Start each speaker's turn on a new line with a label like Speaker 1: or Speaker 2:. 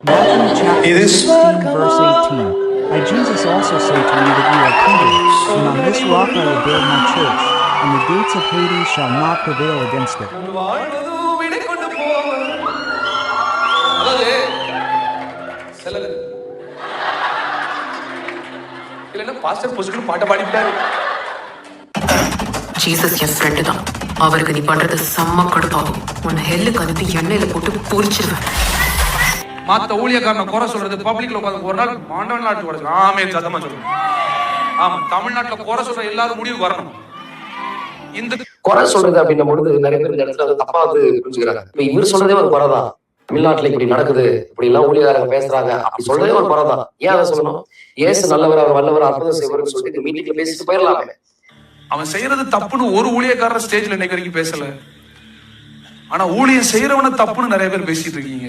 Speaker 1: Matthew chapter
Speaker 2: It is
Speaker 1: 16, verse 18. I, Jesus, also say to you that you are Peter, and on this rock I will build my church, and the gates of Hades shall not prevail against it.
Speaker 3: Jesus N friend தான் அவருக்கு நீ பண்றது செம்ம கடுப்பாகும் உன்னை ஹெல்லுக்கு அனுப்பி எண்ணெயில போட்டு பொரிச்சிருவேன்
Speaker 4: மத்த ஊழியக்காரனை குறை சொல்றது பப்ளிக்ல உட்காந்து ஒரு நாள் ஆண்டவன் நாட்டு உடச்சு. ஆமே சத்தமா சொல்லுங்க ஆமா தமிழ்நாட்டுல குறை சொல்ற எல்லாரும் முடிவு வரணும். இந்த
Speaker 5: குறை சொல்றது அப்படின்னும் பொழுது நிறைய பேர் இந்த இடத்துல தப்பா வந்து புரிஞ்சுக்கிறாங்க. இப்ப இவர் சொல்றதே ஒரு குறை தான். தமிழ்நாட்டுல இப்படி நடக்குது இப்படி எல்லாம் ஊழியக்காரங்க பேசுறாங்க அப்படி சொல்றதே ஒரு குறை தான். ஏன் அதை சொல்லணும்? ஏசு நல்லவர் அவர் வல்லவர் அற்புதம் செய்வார்னு சொல்லிட்டு மீட்டிங்ல பேசிட்டு போயிடலாமே.
Speaker 4: அவன் செய்யறது தப்புன்னு ஒரு ஊழியக்காரர் ஸ்டேஜ்ல இன்னைக்கு வரைக்கும் பேசல. ஆனா ஊழியம் செய்யறவன தப்புன்னு நிறைய பேர் பேசிட்டு இருக்கீங்க.